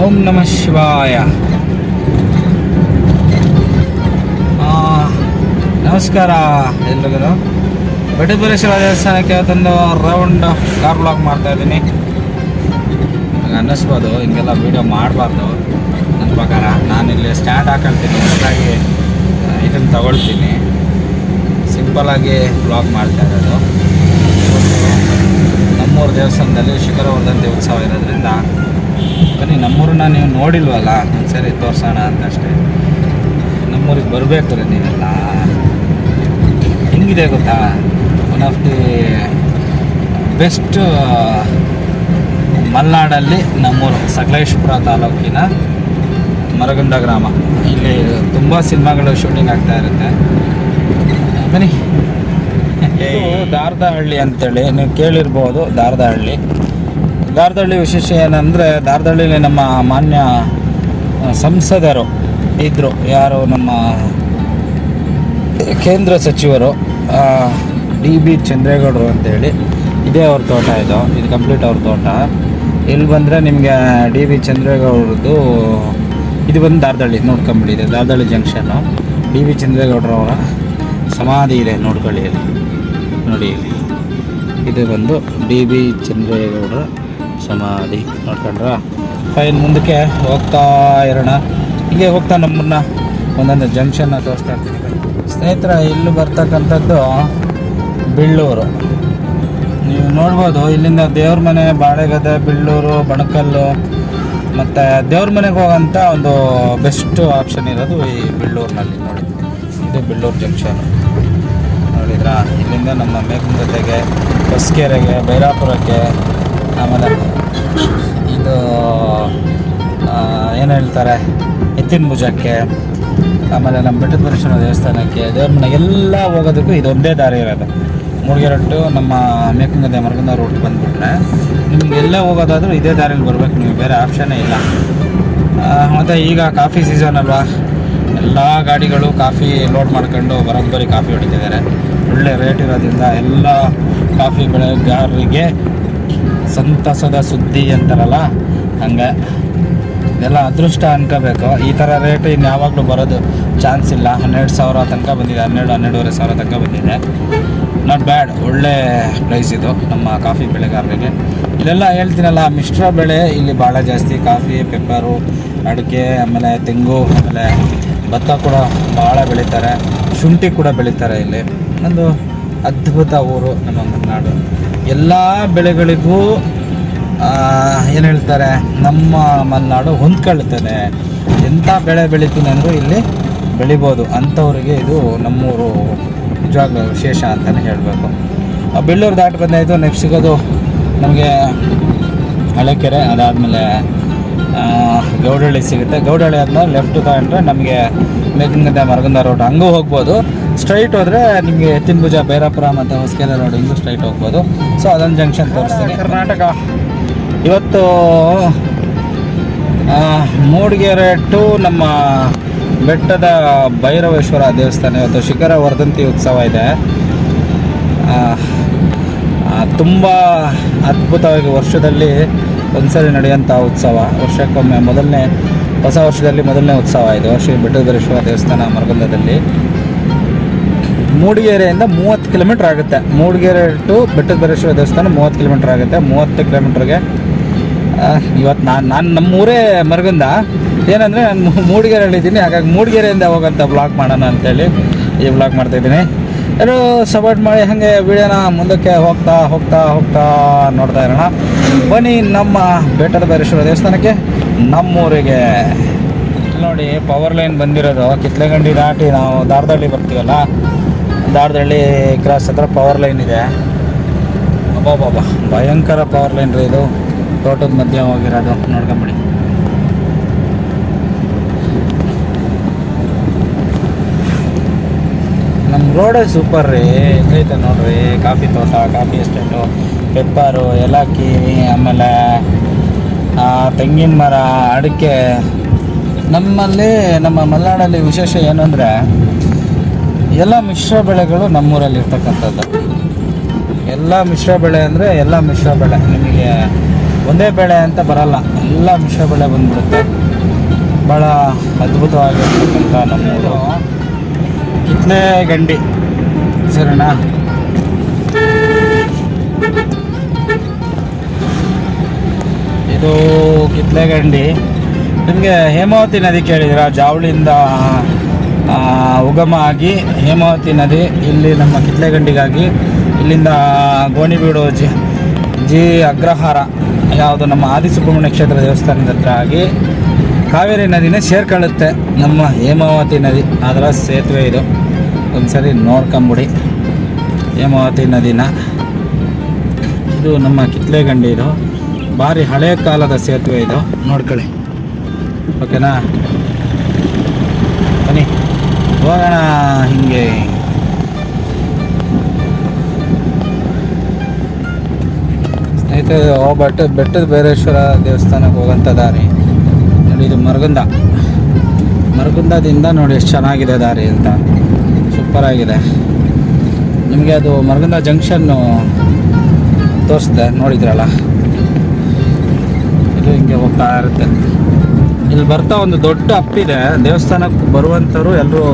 ఓం నమ శివాయ ನಮಸ್ಕಾರ ಎಲ್ರಿಗೂ ಬೆಟ್ಟಬರೇಶ್ವರ ದೇವಸ್ಥಾನಕ್ಕೆ ತಂದು ರೌಂಡ್ ಕಾರ್ ಬ್ಲಾಗ್ ಮಾಡ್ತಾ ಇದ್ದೀನಿ. ಅನ್ನಿಸ್ಬೋದು, ಹಿಂಗೆಲ್ಲ ವೀಡಿಯೋ ಮಾಡಬಾರ್ದು. ನನ್ನ ಪ್ರಕಾರ ನಾನು ಇಲ್ಲಿ ಸ್ಟ್ಯಾಂಡ್ ಹಾಕೊಳ್ತೀನಿ ಹಾಗಾಗಿ ಇದನ್ನು ತಗೊಳ್ತೀನಿ. ಸಿಂಪಲಾಗಿ ಬ್ಲಾಗ್ ಮಾಡ್ತಾ ಇರೋದು. ನಮ್ಮೂರು ದೇವಸ್ಥಾನದಲ್ಲಿ ಶಿಖರವರ್ಧಂತಿ ಉತ್ಸವ ಇರೋದ್ರಿಂದ ಬನ್ನಿ, ನಮ್ಮೂರನ್ನ ನೀವು ನೋಡಿಲ್ವಲ್ಲ, ಒಂದ್ಸರಿ ತೋರಿಸೋಣ ಅಂತ ಅಷ್ಟೇ ನಮ್ಮೂರಿಗೆ ಬರಬೇಕು ರೀ ನೀವೆಲ್ಲ. ಹೆಂಗಿದೆ ಗೊತ್ತಾ? ಒನ್ ಆಫ್ ದಿ ಬೆಸ್ಟ್ ಮಲೆನಾಡಲ್ಲಿ ನಮ್ಮೂರು ಸಕಲೇಶ್ಪುರ ತಾಲೂಕಿನ ಮರಗುಂಡ ಗ್ರಾಮ. ಇಲ್ಲಿ ತುಂಬ ಸಿನಿಮಾಗಳು ಶೂಟಿಂಗ್ ಆಗ್ತಾ ಇರುತ್ತೆ. ಬನ್ನಿ. ದಾರ್ದಹಳ್ಳಿ ಅಂತೇಳಿ ನೀವು ಕೇಳಿರ್ಬೋದು ದಾರದಹಳ್ಳಿ. ದಾರದಹಳ್ಳಿ ವಿಶೇಷ ಏನಂದರೆ ದಾರದಹಳ್ಳಿಲಿ ನಮ್ಮ ಮಾನ್ಯ ಸಂಸದರು ಇದ್ದರು ಯಾರು ನಮ್ಮ ಕೇಂದ್ರ ಸಚಿವರು ಡಿ ಬಿ ಚಂದ್ರೇಗೌಡರು ಅಂತೇಳಿ. ಇದೇ ಅವ್ರ ತೋಟ ಇದು. ಇದು ಕಂಪ್ಲೀಟ್ ಅವ್ರ ತೋಟ. ಇಲ್ಲಿ ಬಂದರೆ ನಿಮಗೆ ಡಿ ಬಿ ಚಂದ್ರೇಗೌಡರದ್ದು, ಇದು ಬಂದು ದಾರ್ದಳ್ಳಿ, ನೋಡ್ಕೊಂಬಿಡಿ ಇದೆ, ದಾರ್ದಳ್ಳಿ ಜಂಕ್ಷನ್ನು ಡಿ ಬಿ ಚಂದ್ರೇಗೌಡರವರ ಸಮಾಧಿ ಇದೆ, ನೋಡ್ಕೊಳ್ಳಿ ಇಲ್ಲಿ. ನೋಡಿ ಇಲ್ಲಿ. ಇದು ಬಂದು ಡಿ ಬಿ ಚಂದ್ರೇಗೌಡರ ಸಮಾಧಿ. ನೋಡ್ಕೊಂಡ್ರ? ಫೈನ್ ಮುಂದಕ್ಕೆ ಹೋಗ್ತಾ ಇರೋಣ. ಹೀಗೆ ಹೋಗ್ತಾ ನಮ್ಮನ್ನ ಒಂದೊಂದು ಜಂಕ್ಷನ್ನ ತೋರಿಸ್ತಾ ಇರ್ತೀನಿ. ಸ್ನೇಹಿತರ, ಇಲ್ಲಿ ಬರ್ತಕ್ಕಂಥದ್ದು ಬಿಳ್ಳೂರು. ನೀವು ನೋಡ್ಬೋದು, ಇಲ್ಲಿಂದ ದೇವ್ರ ಮನೆ ಬಾಳೆಗದೆ ಬಿಳ್ಳೂರು, ಬಣಕಲ್ಲು, ಮತ್ತು ದೇವ್ರ ಮನೆಗೆ ಹೋಗೋಂಥ ಒಂದು ಬೆಸ್ಟ್ ಆಪ್ಷನ್ ಇರೋದು ಈ ಬಿಳ್ಳೂರಿನಲ್ಲಿ ನೋಡಿ. ಇದು ಬಿಳ್ಳೂರು ಜಂಕ್ಷನ್ ನೋಡಿದ್ರಾ? ಇಲ್ಲಿಂದ ನಮ್ಮ ಮೇಕುಂದತೆಗೆ ಹೊಸಕೆರೆಗೆ, ಬೈರಾಪುರಕ್ಕೆ, ಆಮೇಲೆ ಇದು ಏನು ಹೇಳ್ತಾರೆ? ಎತ್ತಿನ ಭುಜಕ್ಕೆ, ಆಮೇಲೆ ನಮ್ಮ ಬೆಟ್ಟದ ಪರಮೇಶ್ವರ ದೇವಸ್ಥಾನಕ್ಕೆ, ದೇವ್ರ ಮನೆಗೆಲ್ಲ ಹೋಗೋದಕ್ಕೂ ಇದೊಂದೇ ದಾರಿ ಇರೋದು. ಮೂಡಿಗೆರಟ್ಟು ನಮ್ಮ ಮೇಕುಂಗದೆ ಮರಗಂದ ರೋಡ್ಗೆ ಬಂದುಬಿಟ್ರೆ. ನಿಮ್ಗೆ ಎಲ್ಲೇ ಹೋಗೋದಾದ್ರೂ ಇದೇ ದಾರಿಯಲ್ಲಿ ಬರ್ಬೇಕು, ನೀವು ಬೇರೆ ಆಪ್ಷನ್ನೇ ಇಲ್ಲ. ಮತ್ತು ಈಗ ಕಾಫಿ ಸೀಸನ್ ಅಲ್ವಾ? ಎಲ್ಲ ಗಾಡಿಗಳು ಕಾಫಿ ಲೋಡ್ ಮಾಡ್ಕೊಂಡು ಬರೋಬ್ಬರಿ ಕಾಫಿ ಹೊಡಿತಿದ್ದಾರೆ. ಒಳ್ಳೆ ರೇಟ್ ಇರೋದ್ರಿಂದ ಎಲ್ಲ ಕಾಫಿ ಬೆಳೆಗಾರರಿಗೆ ಸಂತಸದ ಸುದ್ದಿ ಅಂತಾರಲ್ಲ, ಹಂಗೆ. ಇದೆಲ್ಲ ಅದೃಷ್ಟ ಅನ್ಕೋಬೇಕು. ಈ ಥರ ರೇಟ್ ಇನ್ನು ಯಾವಾಗಲೂ ಬರೋದು ಚಾನ್ಸ್ ಇಲ್ಲ. ಹನ್ನೆರಡು ಸಾವಿರ ತನಕ ಬಂದಿದೆ. ಹನ್ನೆರಡು, ಹನ್ನೆರಡುವರೆ ಸಾವಿರ ತನಕ ಬಂದಿದೆ. ನಾಟ್ ಬ್ಯಾಡ್ ಒಳ್ಳೆ ಪ್ರೈಸ್ ಇದು ನಮ್ಮ ಕಾಫಿ ಬೆಳೆಗಾರರಿಗೆ. ಇಲ್ಲೆಲ್ಲ ಹೇಳ್ತೀನಲ್ಲ, ಮಿಶ್ರ ಬೆಳೆ ಇಲ್ಲಿ ಭಾಳ ಜಾಸ್ತಿ. ಕಾಫಿ ಪೆಪ್ಪರು ಅಡಿಕೆ, ಆಮೇಲೆ ತೆಂಗು, ಆಮೇಲೆ ಭತ್ತ ಕೂಡ ಭಾಳ ಬೆಳೀತಾರೆ. ಶುಂಠಿ ಕೂಡ ಬೆಳೀತಾರೆ ಇಲ್ಲಿ. ಒಂದು ಅದ್ಭುತ ಊರು ನಮ್ಮ ಮಲೆನಾಡು. ಎಲ್ಲ ಬೆಳೆಗಳಿಗೂ ಏನು ಹೇಳ್ತಾರೆ? ನಮ್ಮ ಮಲೆನಾಡು ಹೊಂದ್ಕೊಳ್ಳುತ್ತದೆ. ಎಂಥ ಬೆಳೆ ಬೆಳಿತೀನಿ ಅಂದರೂ ಇಲ್ಲಿ ಬೆಳಿಬೋದು. ಅಂಥವ್ರಿಗೆ ಇದು ನಮ್ಮೂರು ನಿಜವಾಗ್ಲೂ ವಿಶೇಷ ಅಂತಲೇ ಹೇಳಬೇಕು. ಬೆಳ್ಳೂರು ದಾಟಿ ಬಂದಾಯಿತು ನೆಕ್ಸ್ಟ್ ಸಿಗೋದು ನಮಗೆ ಹಳೆಕೆರೆ, ಅದಾದಮೇಲೆ ಗೌಡಹಳ್ಳಿ ಸಿಗುತ್ತೆ. ಗೌಡಹಳ್ಳಿ ಆದಮೇಲೆ ಲೆಫ್ಟ್ ತಗೊಂಡ್ರೆ ನಮಗೆ ಮೇಕಂಗದ್ದೆ ಮರಗಂದ ರೋಡ್ ಹಂಗೂ ಹೋಗ್ಬೋದು. ಸ್ಟ್ರೈಟ್ ಹೋದರೆ ನಿಮಗೆ ಎತ್ತಿನ ಭುಜ ಬೈರಾಪುರ ಮತ್ತು ಹೊಸಕೆರೆ ರೋಡ್ ಹಿಂಗೂ ಸ್ಟ್ರೈಟ್ ಹೋಗ್ಬೋದು. ಸೊ ಅದೊಂದು ಜಂಕ್ಷನ್ ತೋರಿಸ್ತೀನಿ. ಕರ್ನಾಟಕ. ಇವತ್ತು ಮೂಡಿಗೆರೆ ಟು ನಮ್ಮ ಬೆಟ್ಟದ ಭೈರವೇಶ್ವರ ದೇವಸ್ಥಾನ ಇವತ್ತು ಶಿಖರ ವರ್ಧಂತಿ ಉತ್ಸವ ಇದೆ. ತುಂಬ ಅದ್ಭುತವಾಗಿ ವರ್ಷದಲ್ಲಿ ಒಂದ್ಸರಿ ನಡೆಯುವಂಥ ಉತ್ಸವ. ವರ್ಷಕ್ಕೊಮ್ಮೆ ಮೊದಲನೇ, ಹೊಸ ವರ್ಷದಲ್ಲಿ ಮೊದಲನೇ ಉತ್ಸವ ಇದು, ಶ್ರೀ ಬೆಟ್ಟದರೇಶ್ವರ ದೇವಸ್ಥಾನ ಮರಗಂಧದಲ್ಲಿ ಮೂಡಿಗೆರೆಯಿಂದ ಮೂವತ್ತು ಕಿಲೋಮೀಟ್ರ್ ಆಗುತ್ತೆ. ಮೂಡಿಗೆರೆ ಟು ಬೆಟ್ಟದರೇಶ್ವರ ದೇವಸ್ಥಾನ ಮೂವತ್ತು ಕಿಲೋಮೀಟ್ರ್ ಆಗುತ್ತೆ. ಮೂವತ್ತು ಕಿಲೋಮೀಟ್ರಿಗೆ ಇವತ್ತು ನಾನು ನಾನು ನಮ್ಮೂರೇ ಮರಗಂದ. ಏನಂದರೆ ನಾನು ಮೂಡಿಗೆರೆಯಲ್ಲಿದ್ದೀನಿ ಹಾಗಾಗಿ ಮೂಡಿಗೆರೆಯಿಂದ ಹೋಗೋಂಥ ಬ್ಲಾಗ್ ಮಾಡೋಣ ಅಂತೇಳಿ ಈ ಬ್ಲಾಗ್ ಮಾಡ್ತಾಯಿದ್ದೀನಿ ಎಲ್ಲರೂ ಸಪೋರ್ಟ್ ಮಾಡಿ, ಹಾಗೆ ವಿಡಿಯೋನ ಮುಂದಕ್ಕೆ ಹೋಗ್ತಾ ಹೋಗ್ತಾ ಹೋಗ್ತಾ ನೋಡ್ತಾ ಇರೋಣ. ಬನ್ನಿ ನಮ್ಮ ಬೆಟ್ಟದ ಬೈರೇಶ್ವರ ದೇವಸ್ಥಾನಕ್ಕೆ, ನಮ್ಮೂರಿಗೆ. ನೋಡಿ ಪವರ್ ಲೈನ್ ಬಂದಿರೋದು. ಕಿತ್ಲೆಗಂಡಿ ದಾಟಿ ನಾವು ದಾರದಹಳ್ಳಿ ಬರ್ತೀವಲ್ಲ? ದಾರದಹಳ್ಳಿ ಕ್ರಾಸ್ ಹತ್ರ ಪವರ್ ಲೈನ್ ಇದೆ. ಅಬ್ಬಾಬಾಬಾ ಭಯಂಕರ ಪವರ್ ಲೈನ್ ರೀ ಇದು. ತೋಟದ ಮಧ್ಯ ಹೋಗಿರೋದು ನೋಡ್ಕೊಂಬಿಡಿ. ನಮ್ಮ ರೋಡೇ ಸೂಪರ್ ರೀ, ಹೆಂಗೈತೆ ನೋಡ್ರಿ? ಕಾಫಿ ತೋಟ, ಕಾಫಿ ಎಸ್ಟೇಟು, ಪೆಪ್ಪರು, ಏಲಕ್ಕಿ, ಆಮೇಲೆ ತೆಂಗಿನ ಮರ, ಅಡಿಕೆ. ನಮ್ಮಲ್ಲಿ, ನಮ್ಮ ಮಲೆನಾಡಲ್ಲಿ ವಿಶೇಷ ಏನು ಅಂದರೆ ಎಲ್ಲ ಮಿಶ್ರ ಬೆಳೆಗಳು ನಮ್ಮೂರಲ್ಲಿ ಇರ್ತಕ್ಕಂಥದ್ದು ಎಲ್ಲ ಮಿಶ್ರ ಬೆಳೆ ಅಂದರೆ ಎಲ್ಲ ಮಿಶ್ರ ಬೆಳೆ. ನಿಮಗೆ ಒಂದೇ ಬೆಳೆ ಅಂತ ಬರಲ್ಲ, ಎಲ್ಲ ಮಿಶ್ರ ಬೆಳೆ ಬಂದ್ಬಿಡುತ್ತೆ. ಭಾಳ ಅದ್ಭುತವಾಗಿರ್ತಕ್ಕಂಥ ನಮ್ಮೂರು. ಕಿತ್ಲೆ ಗಂಡಿ ಸರಿನಾ ಇದು ಕಿತ್ಲೆ ಗಂಡಿ. ನಿಮಗೆ ಹೇಮಾವತಿ ನದಿ ಕೇಳಿದಿರ ಜಾವಳಿಯಿಂದ ಉಗಮ ಆಗಿ ಹೇಮಾವತಿ ನದಿ ಇಲ್ಲಿ ನಮ್ಮ ಕಿತ್ಲೆಗಂಡಿಗಾಗಿ ಇಲ್ಲಿಂದ ಗೋಣಿಬೀಡು ಜಿ ಜಿ ಅಗ್ರಹಾರ ಯಾವುದು ನಮ್ಮ ಆದಿಸುಬ್ರಹ್ಮಣ್ಯ ಕ್ಷೇತ್ರ ದೇವಸ್ಥಾನದ ಹತ್ರ ಆಗಿ ಕಾವೇರಿ ನದಿನೇ ಸೇರ್ಕೊಳ್ಳುತ್ತೆ. ನಮ್ಮ ಹೇಮಾವತಿ ನದಿ, ಅದರ ಸೇತುವೆ ಇದು. ಒಂದ್ಸರಿ ನೋಡ್ಕೊಂಬಿಡಿ. ಹೇಮಾವತಿ ನದಿನ. ಇದು ನಮ್ಮ ಕಿತ್ಲೆಗಂಡಿ ಇದು. ಭಾರಿ ಹಳೆ ಕಾಲದ ಸೇತುವೆ ಇದು. ನೋಡ್ಕೊಳ್ಳಿ. ಓಕೆನಾ? ಬನ್ನಿ. ಹೋಗೋಣ ಹಿಂಗೆ. ಸ್ನೇಹಿತರೆ ಆ ಬೆಟ್ಟ ಬೆಟ್ಟದ ಭೈರೇಶ್ವರ ದೇವಸ್ಥಾನಕ್ಕೆ ಹೋಗೋಂಥ ದಾರಿ. ನೋಡಿ ಇದು ಮರಗುಂದ. ಮರಗುಂದದಿಂದ ನೋಡಿ ಎಷ್ಟು ಚೆನ್ನಾಗಿದೆ ದಾರಿ ಅಂತ. ಸೂಪರ್ ಆಗಿದೆ. ನಿಮಗೆ ಅದು ಮರಗುಂದ ಜಂಕ್ಷನ್ನು ತೋರಿಸ್ದೆ, ನೋಡಿದ್ರಲ್ಲ? ಇದು ಹಿಂಗೆ ಹೋಗ್ತಾ ಇರುತ್ತೆ. ಇಲ್ಲಿ ಬರ್ತಾ ಒಂದು ದೊಡ್ಡ ಅಪ್ಪಿದೆ ದೇವಸ್ಥಾನಕ್ಕೆ ಬರುವಂಥವ್ರು ಎಲ್ಲರೂ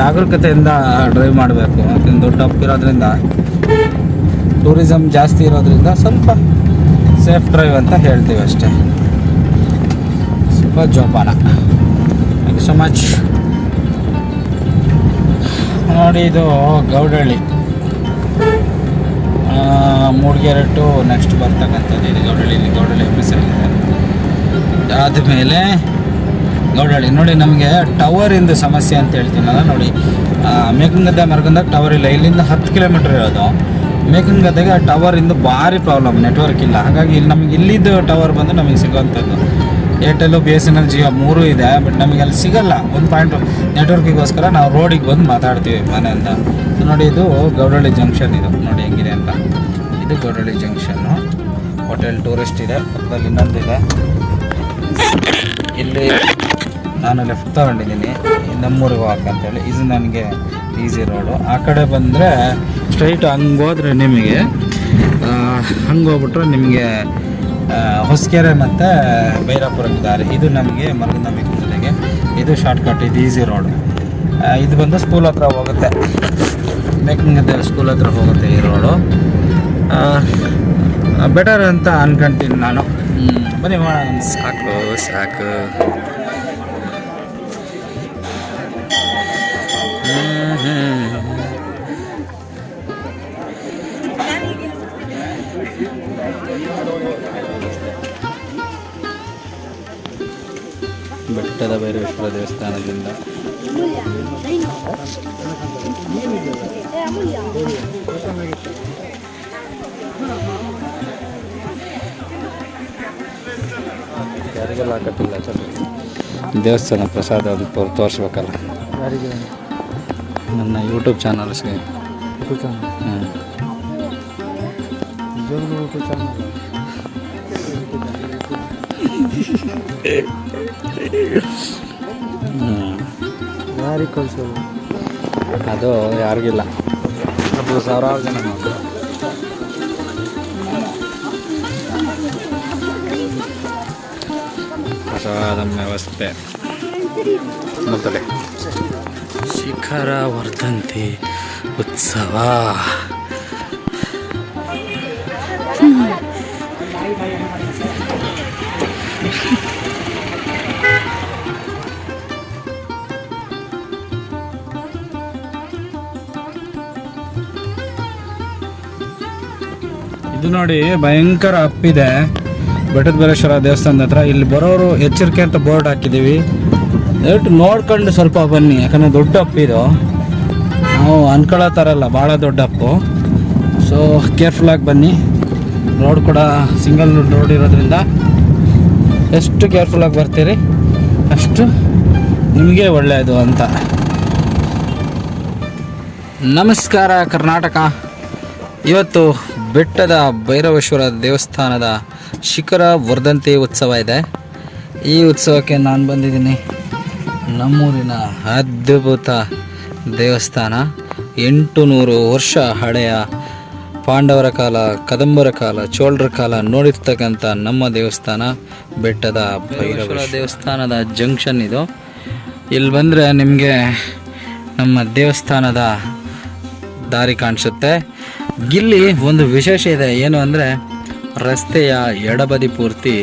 ಜಾಗರೂಕತೆಯಿಂದ ಡ್ರೈವ್ ಮಾಡಬೇಕು. ಅದನ್ನು ದೊಡ್ಡ ಅಪ್ಪಿರೋದ್ರಿಂದ ಟೂರಿಸಮ್ ಜಾಸ್ತಿ ಇರೋದ್ರಿಂದ ಸ್ವಲ್ಪ ಸೇಫ್ ಡ್ರೈವ್ ಅಂತ ಹೇಳ್ತೀವಿ ಅಷ್ಟೇ. ಸ್ವಲ್ಪ ಜೋಪಾನ. ಥ್ಯಾಂಕ್ ಯು ಸೊ ಮಚ್ ನೋಡಿ ಇದು ಗೌಡಳ್ಳಿ. ಮೂಡಿಗೆರೆ ಟು ನೆಕ್ಸ್ಟ್ ಬರ್ತಕ್ಕಂಥದ್ದು ಇದು ಗೌಡಳ್ಳಿ. ಇಲ್ಲಿ ಗೌಡಳ್ಳಿ ಆಫೀಸರ್ ಇದೆ ಆದಮೇಲೆ ಗೌಡಳ್ಳಿ. ನೋಡಿ ನಮಗೆ ಟವರಿಂದ ಸಮಸ್ಯೆ ಅಂತ ಹೇಳ್ತೀನಲ್ಲ ನೋಡಿ. ಆ, ಮೇಕಂಗದ್ದೆ ಮರಗಂದಾಗ ಟವರ್ ಇಲ್ಲ. ಇಲ್ಲಿಂದ ಹತ್ತು ಕಿಲೋಮೀಟ್ರ್ ಇರೋದು. ಮೇಕಂಗದ್ದೆಗೆ ಆ ಟವರಿಂದ ಭಾರಿ ಪ್ರಾಬ್ಲಮ್ ನೆಟ್ವರ್ಕ್ ಇಲ್ಲ. ಹಾಗಾಗಿ ಇಲ್ಲಿ ನಮಗೆ ಇಲ್ಲಿದ್ದು ಟವರ್ ಬಂದು ನಮಗೆ ಸಿಗೋವಂಥದ್ದು. Airtel B S N L Jio ಮೂರೂ ಇದೆ ಬಟ್ ನಮಗೆ ಅಲ್ಲಿ ಸಿಗಲ್ಲ. ಒಂದು ಪಾಯಿಂಟ್ ನೆಟ್ವರ್ಕಿಗೋಸ್ಕರ ನಾವು ರೋಡಿಗೆ ಬಂದು ಮಾತಾಡ್ತೀವಿ ಮನೆಯಿಂದ ನೋಡಿ, ಇದು ಗೌಡಳ್ಳಿ ಜಂಕ್ಷನ್ ಇದು. ನೋಡಿ, ಹೆಂಗಿದೆ ಅಂತ. ಇದು ಗೌಡಳ್ಳಿ ಜಂಕ್ಷನ್ನು ಹೋಟೆಲ್ ಟೂರಿಸ್ಟ್ ಇದೆ. ಪಕ್ಕದಲ್ಲಿ ಇನ್ನೊಂದಿದೆ ಇಲ್ಲಿ ನಾನು ಲೆಫ್ಟ್ ತಗೊಂಡಿದ್ದೀನಿ. ನಮ್ಮೂರಿಗೆ ವಾಕ್ ಅಂತೇಳಿ. ಇದು ನನಗೆ ಈಸಿ ರೋಡು ಆ ಕಡೆ ಬಂದರೆ ಸ್ಟ್ರೈಟ್ ಹಂಗೆ ಹೋದ್ರೆ ನಿಮಗೆ ಹಂಗೆ ಹೋಗ್ಬಿಟ್ರೆ ನಿಮಗೆ ಹೊಸಕೆರೆ ಮತ್ತು ಬೈರಾಪುರಕ್ಕೆ ದಾರಿ. ಇದು ನಮಗೆ ಮರಗಂದ ಜಿಲ್ಲೆಗೆ ಇದು ಶಾರ್ಟ್ಕಟ್ ಇದು ಈಸಿ ರೋಡು ಇದು ಬಂದು ಸ್ಕೂಲ್ ಹತ್ರ ಹೋಗುತ್ತೆ. ಮೇಕಿಂಗ್ ಸ್ಕೂಲ್ ಹತ್ರ ಹೋಗುತ್ತೆ ಈ ರೋಡು ಬೆಟರ್ ಅಂತ ಅನ್ಕೊಂತೀನಿ ನಾನು. ಬನ್ನಿ ಮಾಡೋಣ ಸಾಕು ಸಾಕು. ಬೆಟ್ಟದ ಭೈರವೇಶ್ವರ ದೇವಸ್ಥಾನದಿಂದ. ಯಾರಿಗೆಲ್ಲ ಹಾಕತ್ತಿಲ್ಲ ಚಲೋ ದೇವಸ್ಥಾನ ಪ್ರಸಾದ ಅದು ತೋರ್ ತೋರಿಸ್ಬೇಕಲ್ಲ. ನನ್ನ ಯೂಟ್ಯೂಬ್ ಚಾನಲ್ಸ್ಗೆ ಯಾರಿಗೆ ಕಳಿಸೋದು? ಅದು ಯಾರಿಗಿಲ್ಲ. ಅದು ಸಾವಿರಾರು ಜನ ಮಾಡ್ತಾರೆ ಪ್ರಸಾದ ವ್ಯವಸ್ಥೆ. ಮುಗ್ತದೆ ಶಿಖರ ವರ್ಧಂತಿ ಉತ್ಸವ. ಇದು ನೋಡಿ ಭಯಂಕರ ಅಪ್ಪಿದೆ. ಬೆಟ್ಟದ ಬೀರೇಶ್ವರ ದೇವಸ್ಥಾನದ ಹತ್ರ ಇಲ್ಲಿ ಬರೋರು ಎಚ್ಚರಿಕೆ ಅಂತ ಬೋರ್ಡ್ ಹಾಕಿದ್ದೀವಿ. ದಯವಿಟ್ಟು ನೋಡ್ಕೊಂಡು ಸ್ವಲ್ಪ ಬನ್ನಿ, ಯಾಕಂದರೆ ದೊಡ್ಡ ಇದು. ನಾವು ಅನ್ಕೊಳ್ಳೋ ಥರ ಅಲ್ಲ, ಭಾಳ ದೊಡ್ಡ ಅಪ್ಪು. ಸೊ ಕೇರ್ಫುಲ್ಲಾಗಿ ಬನ್ನಿ. ರೋಡ್ ಕೂಡ ಸಿಂಗಲ್ ರೋಡ್ ಇರೋದ್ರಿಂದ ಎಷ್ಟು ಕೇರ್ಫುಲ್ಲಾಗಿ ಬರ್ತೀರಿ, ಅಷ್ಟು ನಿಮಗೆ ಒಳ್ಳೆಯದು ಅಂತ. ನಮಸ್ಕಾರ, ಕರ್ನಾಟಕ. ಇವತ್ತು ಬೆಟ್ಟದ ಭೈರವೇಶ್ವರ ದೇವಸ್ಥಾನದ ಶಿಖರ ವರ್ಧಂತಿ ಉತ್ಸವ ಇದೆ. ಈ ಉತ್ಸವಕ್ಕೆ ನಾನು ಬಂದಿದ್ದೀನಿ. ನಮ್ಮೂರಿನ ಅದ್ಭುತ ದೇವಸ್ಥಾನ. ಎಂಟು ನೂರು ವರ್ಷ ಹಳೆಯ ಪಾಂಡವರ ಕಾಲ, ಕದಂಬರ ಕಾಲ, ಚೋಳರ ಕಾಲ ನೋಡಿರ್ತಕ್ಕಂಥ ನಮ್ಮ ದೇವಸ್ಥಾನ ಬೆಟ್ಟದ ಭೈರವ ದೇವಸ್ಥಾನದ ಜಂಕ್ಷನ್ ಇದು. ಇಲ್ಲಿ ಬಂದರೆ ನಿಮಗೆ ನಮ್ಮ ದೇವಸ್ಥಾನದ ದಾರಿ ಕಾಣಿಸುತ್ತೆ. ಇಲ್ಲಿ ಒಂದು ವಿಶೇಷ ಇದೆ. ಏನು ಅಂದರೆ ರಸ್ತೆಯ ಎಡಬದಿ ಪೂರ್ತಿ,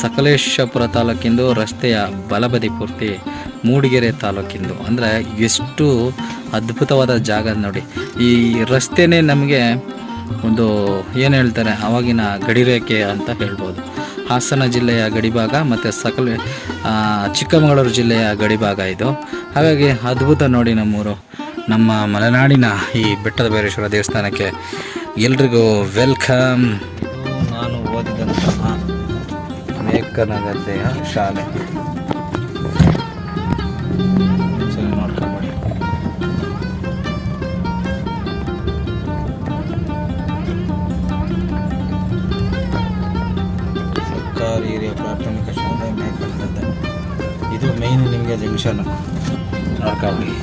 ಸಕಲೇಶಪುರ ತಾಲೂಕಿಂದು ರಸ್ತೆಯ ಬಲಬದಿ ಪೂರ್ತಿ, ಮೂಡಿಗೆರೆ ತಾಲೂಕಿಂದು. ಅಂದರೆ ಎಷ್ಟು ಅದ್ಭುತವಾದ ಜಾಗ ನೋಡಿ. ಈ ರಸ್ತೆನೇ ನಮಗೆ ಒಂದು ಏನು ಹೇಳ್ತಾರೆ ಆವಾಗಿನ ಗಡಿರೇಖೆ ಅಂತ ಹೇಳ್ಬೋದು. ಹಾಸನ ಜಿಲ್ಲೆಯ ಗಡಿಭಾಗ ಮತ್ತು ಸಕಲ ಚಿಕ್ಕಮಗಳೂರು ಜಿಲ್ಲೆಯ ಗಡಿಭಾಗ ಇದು. ಹಾಗಾಗಿ ಅದ್ಭುತ ನೋಡಿ ನಮ್ಮೂರು. ನಮ್ಮ ಮಲೆನಾಡಿನ ಈ ಬೆಟ್ಟದ ಭೈರೇಶ್ವರ ದೇವಸ್ಥಾನಕ್ಕೆ ಎಲ್ರಿಗೂ ವೆಲ್ಕಮ್. ಮೇಕನಗದ್ದೆಯ ಶಾಲೆ ಸರಿ ನೋಡ್ಕೊಂಬಿಡಿ ಸರ್ಕಾರಿ ಹಿರಿಯ ಪ್ರಾಥಮಿಕ ಶಾಲೆ ಮೇಕನಗದ್ದೆ ಇದು ಮೇಯ್ನ್ ನಿಮಗೆ ಜಂಕ್ಷನ್ ನೋಡ್ಕೊಬಿಡಿ